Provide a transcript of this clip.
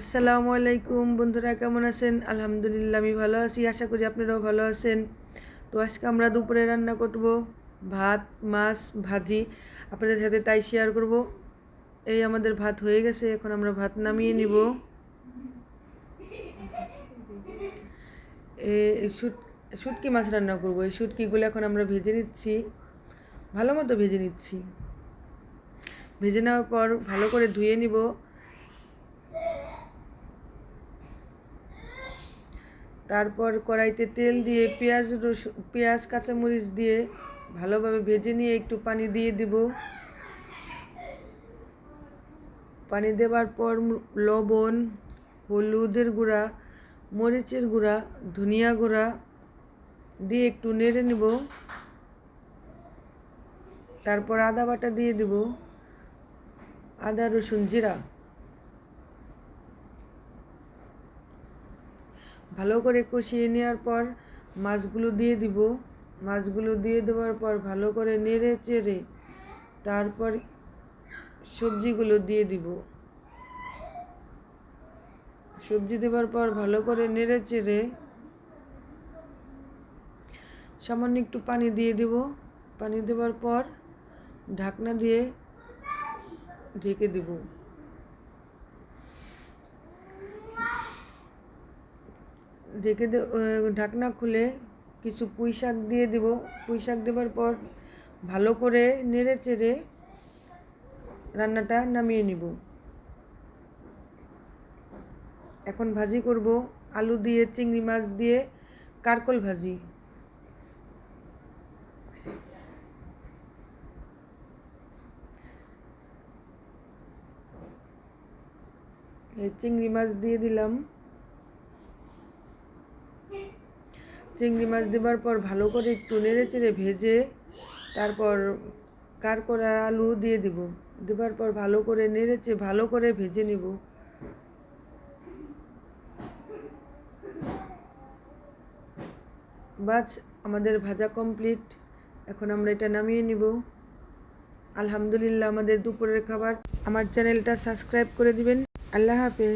আসসালামু আলাইকুম বন্ধুরা, কেমন আছেন? আলহামদুলিল্লাহ, আমি ভালো আছি, আশা করি আপনারাও ভালো আছেন। তো আজকে আমরা দুপুরে রান্না করব ভাত, মাছ, ভাজি। আপনাদের সাথে তাই শেয়ার করব। এই আমাদের ভাত হয়ে গেছে, এখন আমরা ভাত নামিয়ে নিব। শুটকি মাছ রান্না করব। এই শুটকিগুলো এখন আমরা ভেজে নিচ্ছি। ভালো মতো ভেজে নিচ্ছি। ভেজে নেওয়ার পর ভালো করে ধুয়ে নিব। তারপর কড়াইতে তেল দিয়ে পেঁয়াজ রসুন পেঁয়াজ, কাঁচামরিচ দিয়ে ভালোভাবে ভেজে নিয়ে একটু পানি দিয়ে দিব। পানি দেওয়ার পর লবণ, হলুদের গুঁড়া, মরিচের গুঁড়া, ধনিয়া গুঁড়া দিয়ে একটু নেড়ে নেব। তারপর আদা বাটা দিয়ে দিব, আদা, রসুন, জিরা। ভালো করে কষিয়ে নেওয়ার পর মাছগুলো দিয়ে দিব। মাছগুলো দিয়ে দেওয়ার পর ভালো করে নেড়ে চেড়ে তারপর সবজিগুলো দিয়ে দিব। সবজি দেওয়ার পর ভালো করে নেড়ে চেড়ে সামান্য একটু পানি দিয়ে দিব। পানি দেওয়ার পর ঢাকনা দিয়ে ঢেকে দিব। ঢেকে ঢাকনা খুলে কিছু পুঁই শাক দিয়ে দেব। পুঁই শাক দেওয়ার পর ভালো করে নেড়ে চেড়ে রান্নাটা নামিয়ে নিব। এখন ভাজি করব আলু দিয়ে, চিংড়ি মাছ দিয়ে, কারকল ভাজি। এই চিংড়ি মাছ দিয়ে দিলাম। চিংড়ি মাছ দেবার পর ভালো করে একটু নেড়ে চেড়ে ভেজে তারপর কার করা আলু দিয়ে দিব। দেবার পর ভালো করে নেড়েচে ভালো করে ভেজে নিব। বাস আমাদের ভাজা কমপ্লিট। এখন আমরা এটা নামিয়ে নিব। আলহামদুলিল্লাহ, আমাদের দুপুরের খাবার। আমার চ্যানেলটা সাবস্ক্রাইব করে দিবেন। আল্লাহ হাফেজ।